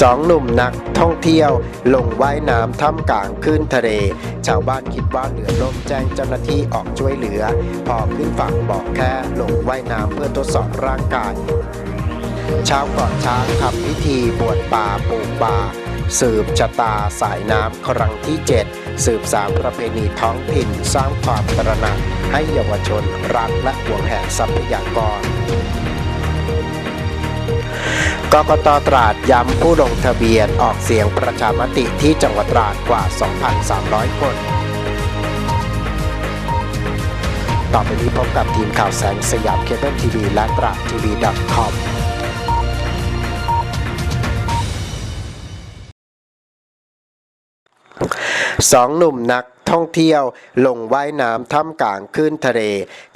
สองหนุ่มนักท่องเที่ยวลงว่ายน้ำท่ามกลางคลื่นทะเล ชาวบ้านคิดว่าเหลือล่มแจ้งเจ้าหน้าที่ออกช่วยเหลือ พอขึ้นฝั่งบอกแค่ลงว่ายน้ำเพื่อทดสอบร่างกายชาวเกาะช้างทำพิธีบวชป่าปลูกป่า สืบชะตาสายน้ำครั้งที่ 7 สืบสารประเพณีท้องถิ่นสร้างความตระหนักให้เยาวชนรักและหวงแหนทรัพยากร กกตตราดย้ำผู้ลงทะเบียนออกเสียงประชามติที่จังหวัดตราดกว่า 2,300 คน ต่อไปนี้พบกับทีมข่าวแสงสยามเคเบิลทีวีและตราดทีวี .com สองหนุ่มนัก ท่องเที่ยว ลงว่ายน้ำท่ามกลางคลื่นทะเล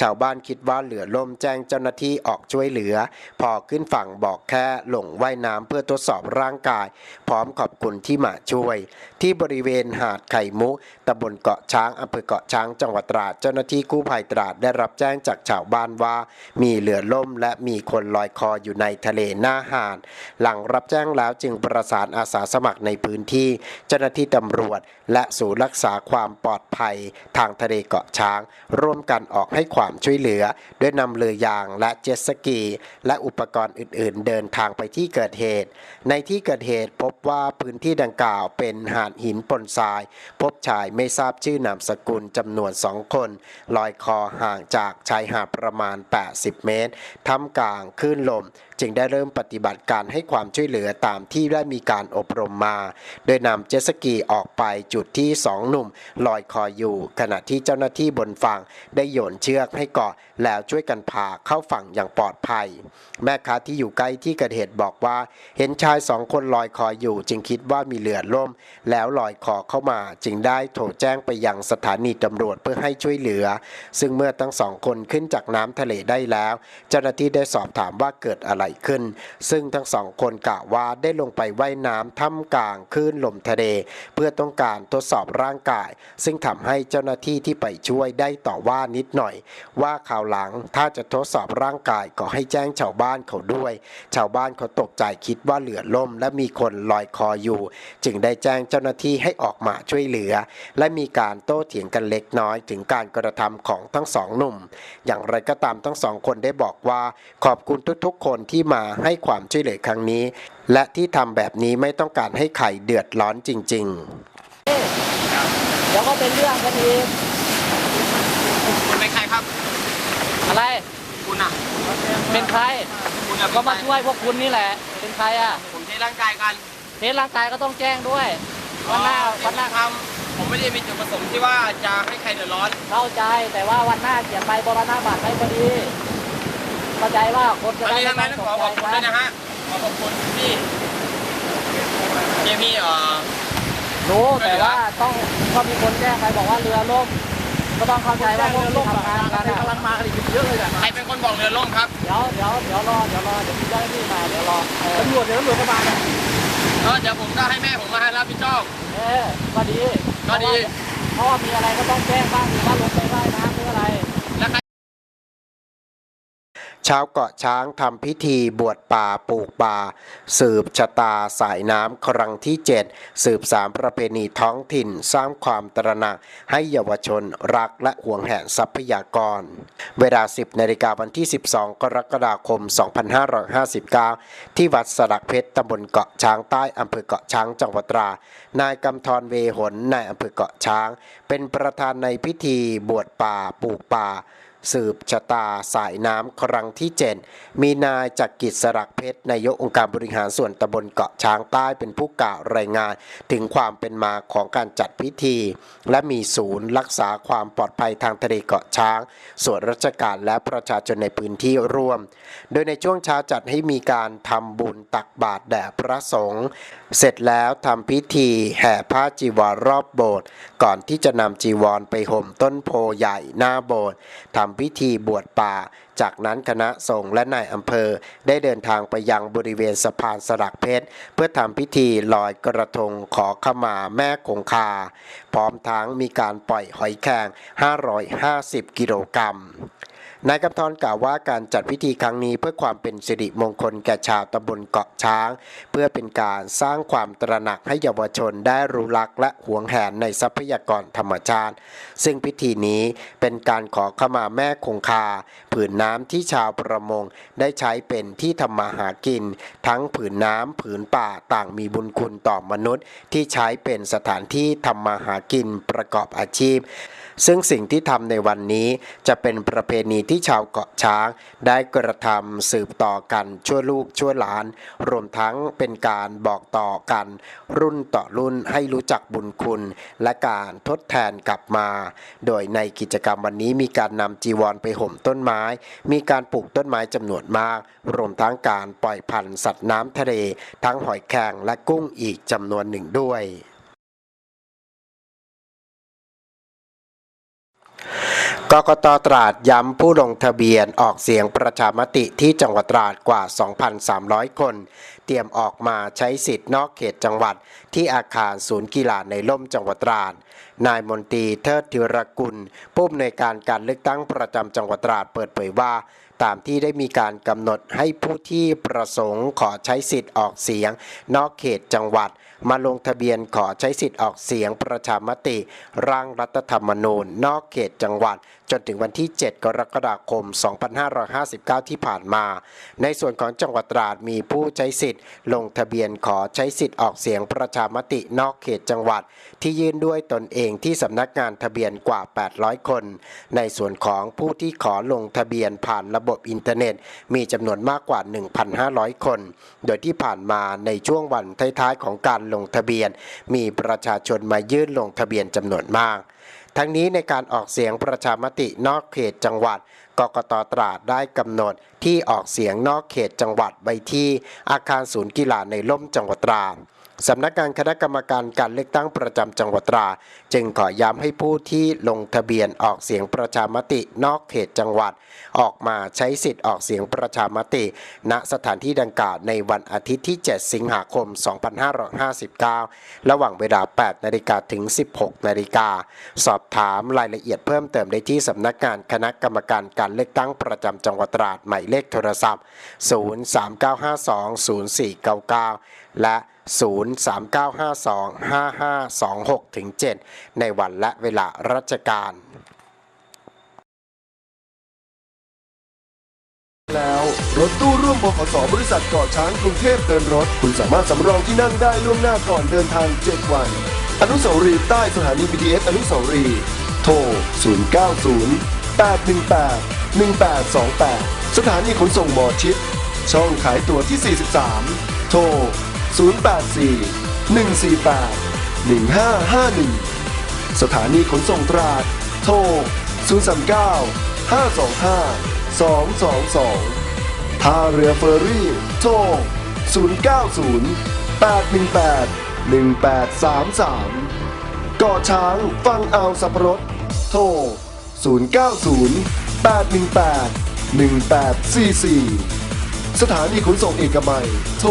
ชาวบ้านคิดว่าเหลือล่มแจ้งเจ้าหน้าที่ออกช่วยเหลือ พอขึ้นฝั่งบอกแค่ลงว่ายน้ำเพื่อทดสอบร่างกาย พร้อมขอบคุณที่มาช่วย ที่บริเวณหาดไข่มุกตำบลเกาะช้างอำเภอเกาะช้างจังหวัดตราดเจ้าหน้าที่กู้ภัยตราดได้รับแจ้งจากชาวบ้านว่า มีเรือล่มและมีคนลอยคออยู่ในทะเลหน้าหาด หลังรับแจ้งแล้วจึงประสานอาสาสมัครในพื้นที่ เจ้าหน้าที่ตำรวจ และศูนย์รักษาความปลอดภัยทางทะเลเกาะช้าง ร่วมกันออกให้ความช่วยเหลือ ด้วยนำเรือยางและเจ็ตสกี และอุปกรณ์อื่น ๆ เดินทางไปที่เกิดเหตุ ในที่เกิดเหตุพบว่าพื้นที่ดังกล่าวเป็นหาดหินปนทราย พบชายไม่ทราบชื่อนามสกุลจำนวนสองคน ลอยคอห่างจากชายหาดประมาณ 80 เมตรท่ามกลางคลื่นลม จึงได้เริ่มปฏิบัติการให้ความช่วยเหลือตามที่ได้มีการอบรมมา โดยนำเจสกีออกไปจุดที่สองหนุ่มลอยคออยู่ ขณะที่เจ้าหน้าที่บนฝั่งได้โยนเชือกให้เกาะ แล้วช่วยกันพาเข้าฝั่งอย่างปลอดภัย แม่ค้าที่อยู่ใกล้ที่เกิดเหตุบอกว่า เห็นชายสองคนลอยคออยู่ จึงคิดว่ามีเรือล่ม แล้วลอยคอเข้ามาจึงได้โทรแจ้งไปยังสถานีตำรวจเพื่อให้ช่วยเหลือ ซึ่งเมื่อทั้งสองคนขึ้นจากน้ำทะเลได้แล้ว เจ้าหน้าที่ได้สอบถามว่าเกิดอะไรขึ้น ซึ่งทั้งสองคนกล่าวว่าได้ลงไปว่ายน้ำท่ามกลางคลื่นลมทะเล เพื่อต้องการทดสอบร่างกาย ซึ่งทำให้เจ้าหน้าที่ที่ไปช่วยได้ต่อว่านิดหน่อย ว่าข่าวหลังถ้าจะทดสอบร่างกายก็ให้แจ้งชาวบ้านเขาด้วย ชาวบ้านเขาตกใจคิดว่าเหลือล่ม และมีคนลอยคออยู่ จึงได้แจ้งเจ้าหน้าที่ให้ออกมาช่วยเหลือ และมีการโต้เถียงกันเล็กน้อยถึงการกระทำของทั้งสองหนุ่ม อย่างไรก็ตามทั้งสองคนได้บอกว่าขอบคุณทุกๆ คนที่มาให้ความช่วยเหลือครั้งนี้ และที่ทำแบบนี้ไม่ต้องการให้ใครเดือดร้อนจริง ๆ เดี๋ยวก็เป็นเรื่องกันอีกคุณเป็นใครครับ อะไร คุณอะ เป็นใคร คุณอะก็มาเป็นใครช่วยพวกคุณนี่แหละ เป็นใครอะ ผมใช้ร่างกายกันเทสร่างกายก็ต้องแจ้งด้วยวันหน้าอ๋อวันหน้าที่ผมทำผมไม่ได้มีจุดประสงค์ที่ว่าจะให้ใครเดือดร้อน เข้าใจแต่ว่าวันหน้าเขียนใบบรณบัตรให้พอดี เข้าใจว่าคนจะอันได้นี้ทั้งนั้นต้องขอขอบคุณด้วยนะฮะ ขอขอบคุณพี่เจมี่เอ่อรู้แต่ว่าต้องก็มีคนแจ้งไปบอกว่าเรือล่มก็ต้องเข้าใจว่าพวกที่ทำงานกันกำลังมากันอีกเยอะเลยใครเป็นคนบอกเรือล่มครับ เดี๋ยวเดี๋ยวเดี๋ยวรอเดี๋ยวรอเดี๋ยวมีเจ้าหน้าที่มาเดี๋ยวรอตำรวจเดี๋ยวตำรวจก็มาก็เดี๋ยวผมจะให้แม่ผมมารับผิดชอบ เออก็ดีก็ดี เพราะว่ามีอะไรก็ต้องแจ้งบ้างหรือว่าลงไปว่ายน้ำหรืออะไร แล้วใคร ชาวเกาะช้างทำพิธีบวชป่าปลูกป่า สืบชะตาสายน้ำครั้งที่ 7 สืบสารประเพณีท้องถิ่นสร้างความตระหนักให้เยาวชนรักและห่วงแหนทรัพยากร เวลา 10นาฬิกาวันที่ 12 กรกฎาคม 2559 ที่วัดสลักเพชรตำบลเกาะช้างใต้อำเภอเกาะช้างจังหวัดตรา นายกำธรเวหนนายอำเภอเกาะช้าง เป็นประธานในพิธีบวชป่าปลูกป่า สืบชะตาสายน้ำครั้งที่7มีนายจักริดสลักเพชรนายกองค์การบริหารส่วนตำบลเกาะช้างใต้เป็นผู้กล่าวรายงาน ถึงความเป็นมาของการจัดพิธี และมีศูนย์รักษาความปลอดภัยทางทะเลเกาะช้าง ส่วนราชการและประชาชนในพื้นที่ร่วม โดยในช่วงเช้าจัดให้มีการทำบุญตักบาตรแด่พระสงฆ์เสร็จแล้วทำพิธีแห่ผ้าจีวรรอบโบสถ์ก่อนที่จะนำจีวรไปห่มต้นโพใหญ่หน้าโบสถ์ทำพิธีบวชป่า จากนั้นคณะสงฆ์และนายอำเภอ ได้เดินทางไปยังบริเวณสะพานสลักเพชร เพื่อทำพิธีลอยกระทงขอขมาแม่คงคา พร้อมทั้งมีการปล่อยหอยแครง 550 กิโลกรัม นายกำธรกล่าวว่าการจัดพิธีครั้งนี้เพื่อความเป็นสิริมงคลแก่ชาวตำบลเกาะช้าง เพื่อเป็นการสร้างความตระหนักให้เยาวชนได้รู้รักและหวงแหนในทรัพยากรธรรมชาติ ซึ่งพิธีนี้เป็นการขอขมาแม่คงคา ผืนน้ำที่ชาวประมงได้ใช้เป็นที่ทำมาหากิน ทั้งผืนน้ำผืนป่าต่างมีบุญคุณต่อมนุษย์ ที่ใช้เป็นสถานที่ทำมาหากินประกอบอาชีพ ซึ่งสิ่งที่ทำในวันนี้จะเป็นประเพณีที่ชาวเกาะช้าง ได้กระทำสืบต่อกันชั่วลูกชั่วหลาน รวมทั้งเป็นการบอกต่อกัน รุ่นต่อรุ่นให้รู้จักบุญคุณ และการทดแทนกลับมา โดยในกิจกรรมวันนี้มีการนำจีวรไปห่มต้นไม้ มีการปลูกต้นไม้จำนวนมาก รวมทั้งการปล่อยพันธุ์สัตว์น้ำทะเล ทั้งหอยแครงและกุ้งอีกจำนวนหนึ่งด้วย กกตตราดย้ำผู้ลงทะเบียนออกเสียงประชามติที่จังหวัดตราดกว่า 2,300 คน เตรียมออกมาใช้สิทธิ์นอกเขตจังหวัดที่อาคารศูนย์กีฬาในล่มจังหวัดตราด นายมนตรีเทิดธิรกุลผู้อำนวยการการเลือกตั้งประจำจังหวัดตราดเปิดเผยว่า ตามที่ได้มีการกำหนดให้ผู้ที่ประสงค์ขอใช้สิทธิ์ออกเสียง นอกเขตจังหวัด มาลงทะเบียนขอใช้สิทธิ์ออกเสียงประชามติ ร่างรัฐธรรมนูญ นอกเขตจังหวัด จนถึงวันที่ 7 กรกฎาคม 2559 ที่ผ่านมา ในส่วนของจังหวัดตราดมีผู้ใช้สิทธิ์ ลงทะเบียนขอใช้สิทธิ์ออกเสียงประชามตินอกเขตจังหวัด ที่ยื่นด้วยตนเองที่สำนักงานทะเบียนกว่า 800 คน ในส่วนของผู้ที่ขอลงทะเบียนผ่านระบบบอินเทอร์เน็ต มีจำนวนมากกว่า 1,500 คน โดยที่ผ่านมาในช่วงวันท้ายๆของการลงทะเบียน มีประชาชนมายื่นลงทะเบียนจำนวนมากทั้งนี้ในการออกเสียงประชามตินอกเขตจังหวัด กกตตราดได้กำหนดที่ออกเสียงนอกเขตจังหวัดไว้ที่อาคารศูนย์กีฬาในล่มจังหวัดตราด สำนักงานคณะกรรมการการเลือกตั้งประจำจังหวัดตรา จึงขอย้ำให้ผู้ที่ลงทะเบียนออกเสียงประชามตินอกเขตจังหวัด ออกมาใช้สิทธิ์ออกเสียงประชามติ ณสถานที่ดังกล่าวในวันอาทิตย์ที่ 7 สิงหาคม 2559 ระหว่างเวลา 8 นาฬิกาถึง 16 นาฬิกา สอบถามรายละเอียดเพิ่มเติมได้ที่สำนักงานคณะกรรมการการเลือกตั้งประจำจังหวัดตราดหมายเลขโทรศัพท์ 039520499 และ 039525526-7ในวันและเวลาราชการ แล้วรถตู้ร่วมบขสบริษัทเกาะช้างกรุงเทพเดินรถ คุณสามารถสำรองที่นั่งได้ล่วงหน้าก่อนเดินทาง 7 วัน อนุสาวรีย์ใต้สถานี BTS อนุสาวรีย์โทร 090 818 1828 สถานีขนส่งหมอชิด ช่องขายตั๋วที่ 43 โทร 084 148 1551 สถานีขนส่งตราด โทร 039 525 222 ท่าเรือเฟอร์รี่ โทร 090 818 1833กาะช้างฟังเอาสับรดโทร 090 818 1844 สถานีขนส่งเอกมัย โทร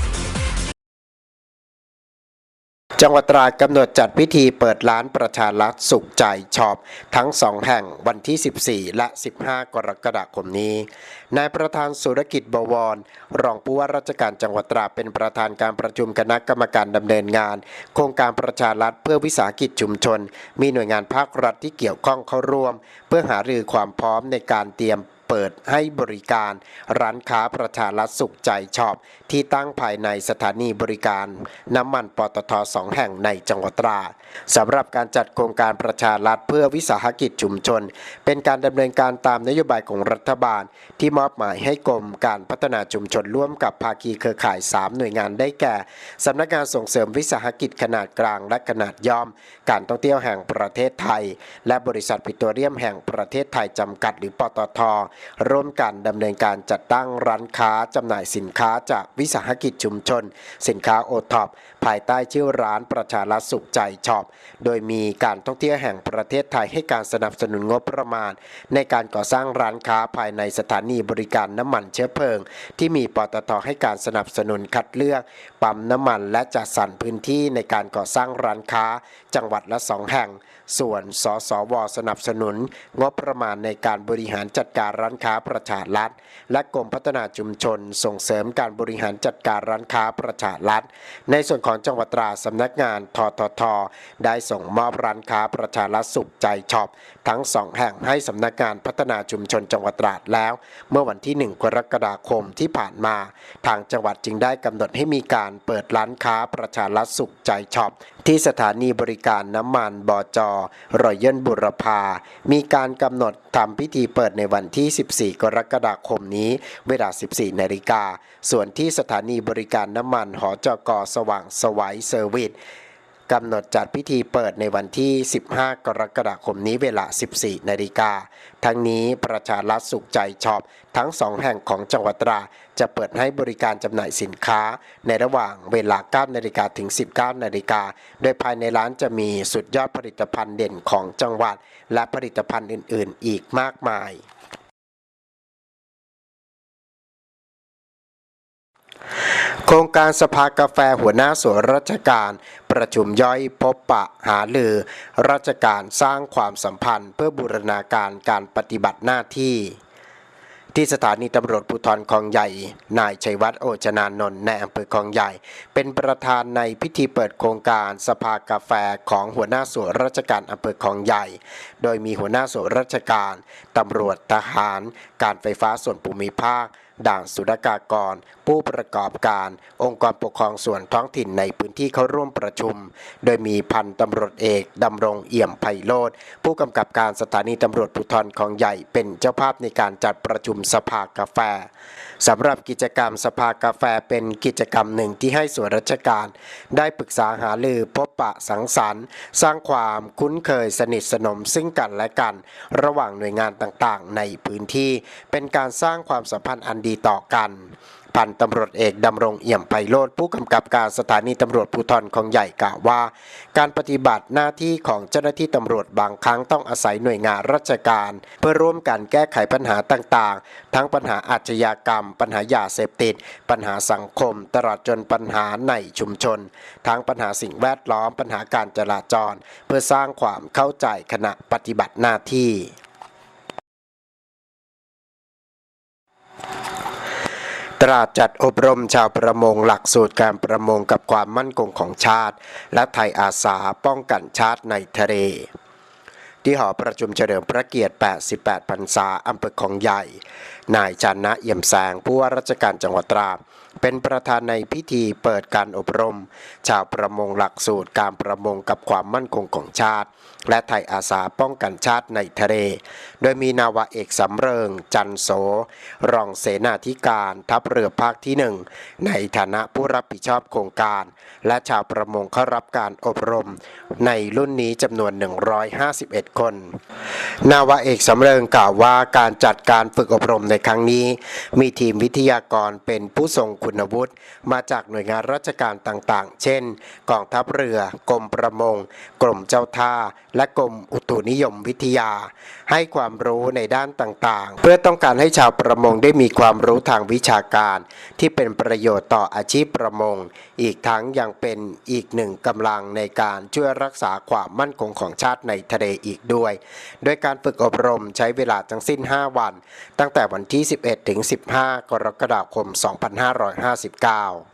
จังหวัดตราดกำหนดจัดพิธีเปิดร้านประชารัฐสุขใจช็อปทั้งสองแห่งวันที่ 14 และ 15 กรกฎาคมนี้ นายประธานสุรกิจบวร รองผู้ว่าราชการจังหวัดตราดเป็นประธานการประชุมคณะกรรมการดำเนินงาน โครงการประชารัฐเพื่อวิสาหกิจชุมชน มีหน่วยงานภาครัฐที่เกี่ยวข้องเข้าร่วม เพื่อหารือความพร้อมในการเตรียม เปิดให้บริการร้านค้าประชารัฐสุขใจชอปที่ตั้งภายในสถานีบริการน้ำมันปตทสองแห่งในจังหวัดตราสำหรับการจัดโครงการประชารัฐเพื่อวิสาหกิจชุมชน เป็นการดำเนินการตามนโยบายของรัฐบาล ที่มอบหมายให้กรมการพัฒนาชุมชนร่วมกับภาคีเครือข่าย 3 หน่วยงานได้แก่สำนักงานส่งเสริมวิสาหกิจขนาดกลางและขนาดย่อม การท่องเที่ยวแห่งประเทศไทย และบริษัทปิโตรเลียมแห่งประเทศไทยจำกัดหรือปตทร่วมกันดำเนินการจัดตั้งร้านค้าจำหน่ายสินค้าจากวิสาหกิจชุมชน สินค้าโอท็อปภายใต้ชื่อร้านประชารัฐสุขใจช็อป โดยมีการท่องเที่ยวแห่งประเทศไทยให้การสนับสนุนงบประมาณ ในการก่อสร้างร้านค้าภายในสถานีบริการน้ำมันเชื้อเพลิง ที่มีปตทให้การสนับสนุนคัดเลือกปั๊มน้ำมันและจัดสรรพื้นที่ในการก่อสร้างร้านค้า จังหวัดละสองแห่ง ส่วนสสวสนับสนุน งบประมาณในการบริหารจัดการร้านานค้าประชารัฐ และกรมพัฒนาชุมชน ส่งเสริมการบริหารจัดการร้านค้าประชารัฐ ในส่วนของจังหวัดตราสำนักงานททท ได้ส่งมอบร้านค้าประชารัฐสุขใจช็อปทั้งสองแห่งให้สำนักงานพัฒนาชุมชนจังหวัดตราดแล้ว เมื่อวันที่ 1 กรกฎาคมที่ผ่านมา ทางจังหวัดจึงได้กำหนดให้มีการเปิดร้านค้าประชารัฐสุขใจช็อปที่สถานีบริการน้ำมันบอจรอยเยนบุรพา มีการกำหนดทำพิธีเปิดในวันที่ 14 กรกฎาคมนี้ เวลา 14 นาฬิกา ส่วนที่สถานีบริการน้ำมันหอจกอสว่างสวัยเซอร์วิส กำหนดจัดพิธีเปิดในวันที่ 15 กรกฎาคมนี้เวลา 14 นาฬิกา ทั้งนี้ประชารัฐสุขใจช็อปทั้งสองแห่งของจังหวัดตราจะเปิดให้บริการจำหน่ายสินค้า ในระหว่างเวลา 9 นาฬิกาถึง 19 นาฬิกา โดยภายในร้านจะมีสุดยอดผลิตภัณฑ์เด่นของจังหวัด และผลิตภัณฑ์อื่น ๆ อีกมากมาย ครงการสภากาแฟหัวหน้าส่วนราชการ ประชุมย่อยพบปะหาลือ ราชการสร้างความสัมพันธ์ เพื่อบูรณาการการปฏิบัติหน้าที่ ที่สถานีตำรวจภูธรคลองใหญ่ นายชัยวัฒน์โอชนานนท์ในอำเภอคลองใหญ่ เป็นประธานในพิธีเปิดโครงการสภากาแฟของหัวหน้าส่วนราชการอำเภอคลองใหญ่ โดยมีหัวหน้าส่วนราชการตำรวจทหาร การไฟฟ้าส่วนภูมิภาค ด่านสุรกากร ผู้ประกอบการ องค์กรปกครองส่วนท้องถิ่นในพื้นที่เข้าร่วมประชุม โดยมีพันตำรวจเอกดำรงเอี่ยมไพโรธผู้กำกับการสถานีตำรวจภูธรคลองใหญ่เป็นเจ้าภาพในการจัดประชุมสภากาแฟสำหรับกิจกรรมสภากาแฟเป็นกิจกรรมหนึ่งที่ให้ส่วนราชการ ได้ปรึกษาหารือพบปะสังสรรค์ สร้างความคุ้นเคยสนิทสนมซึ่งกันและกัน ระหว่างหน่วยงานต่างๆ ในพื้นที่ เป็นการสร้างความสัมพันธ์อันดีต่อกันพันตำรวจเอกดำรงเอี่ยมไพโรธผู้กำกับการสถานีตำรวจภูธรคลองใหญ่กล่าวว่า การปฏิบัติหน้าที่ของเจ้าหน้าที่ตำรวจบางครั้งต้องอาศัยหน่วยงานราชการ เพื่อร่วมกันแก้ไขปัญหาต่างๆ ทั้งปัญหาอาชญากรรม ปัญหายาเสพติด ปัญหาสังคม ตลอดจนปัญหาในชุมชน ทั้งปัญหาสิ่งแวดล้อม ปัญหาการจราจร เพื่อสร้างความเข้าใจขณะปฏิบัติหน้าที่ ตราดจัดอบรมชาวประมงหลักสูตรการประมงกับความมั่นคงของชาติ และไทยอาสาป้องกันชาติในทะเล ที่หอประชุมเฉลิมพระเกียรติ 88 พรรษาอำเภอของใหญ่ นายจันนะเอี่ยมแสงผู้ว่าราชการจังหวัดตราด เป็นประธานในพิธีเปิดการอบรม ชาวประมงหลักสูตรการประมงกับความมั่นคงของชาติ และไทยอาสาป้องกันชาติในทะเล โดยมีนาวาเอกสำเริง จันโส รองเสนาธิการทัพเรือภาคที่หนึ่งในฐานะผู้รับผิดชอบโครงการ และชาวประมงเข้ารับการอบรม ในรุ่นนี้จำนวน 151 คน นาวาเอกสำเริงกล่าวว่าการจัดการฝึกอบรมในครั้งนี้ มีทีมวิทยากรเป็นผู้ทรงคุณวุฒิมาจากหน่วยงานราชการต่างๆ เช่น กองทัพเรือกรมประมง กรมเจ้าท่า และกรมอุตุนิยมวิทยา ให้ความรู้ในด้านต่างๆ เพื่อต้องการให้ชาวประมงได้มีความรู้ทางวิชาการ ที่เป็นประโยชน์ต่ออาชีพประมง อีกทั้งยังเป็นอีกหนึ่งกำลังในการช่วยรักษาความมั่นคงของชาติในทะเลอีกด้วย โดยการฝึกอบรมใช้เวลาทั้งสิ้น 5 วัน ตั้งแต่วันที่ 11 ถึง 15 กรกฎาคม2559